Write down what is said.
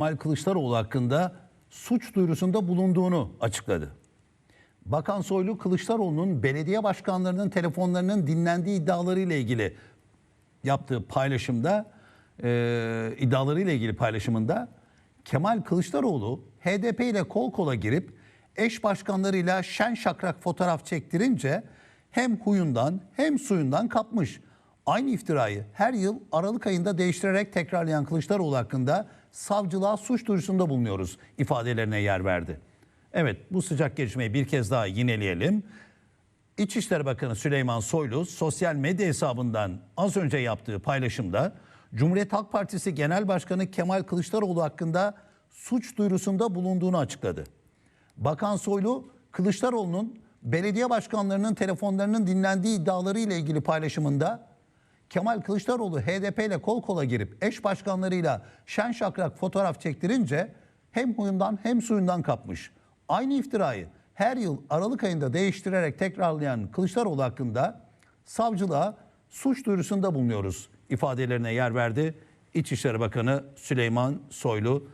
Kemal Kılıçdaroğlu hakkında suç duyurusunda bulunduğunu açıkladı. Bakan Soylu Kılıçdaroğlu'nun belediye başkanlarının telefonlarının dinlendiği iddiaları ile ilgili yaptığı paylaşımda e, iddiaları ile ilgili paylaşımında Kemal Kılıçdaroğlu HDP ile kol kola girip eş başkanlarıyla şen şakrak fotoğraf çektirince hem huyundan hem suyundan kapmış. Aynı iftirayı her yıl Aralık ayında değiştirerek tekrarlayan Kılıçdaroğlu hakkında savcılığa suç duyurusunda bulunuyoruz ifadelerine yer verdi. Evet bu sıcak gelişmeyi bir kez daha yineleyelim. İçişleri Bakanı Süleyman Soylu sosyal medya hesabından az önce yaptığı paylaşımda Cumhuriyet Halk Partisi Genel Başkanı Kemal Kılıçdaroğlu hakkında suç duyurusunda bulunduğunu açıkladı. Bakan Soylu Kılıçdaroğlu'nun belediye başkanlarının telefonlarının dinlendiği iddiaları ile ilgili paylaşımında Kemal Kılıçdaroğlu HDP ile kol kola girip eş başkanlarıyla şen şakrak fotoğraf çektirince hem huyundan hem suyundan kapmış. Aynı iftirayı her yıl Aralık ayında değiştirerek tekrarlayan Kılıçdaroğlu hakkında savcılığa suç duyurusunda bulunuyoruz ifadelerine yer verdi. İçişleri Bakanı Süleyman Soylu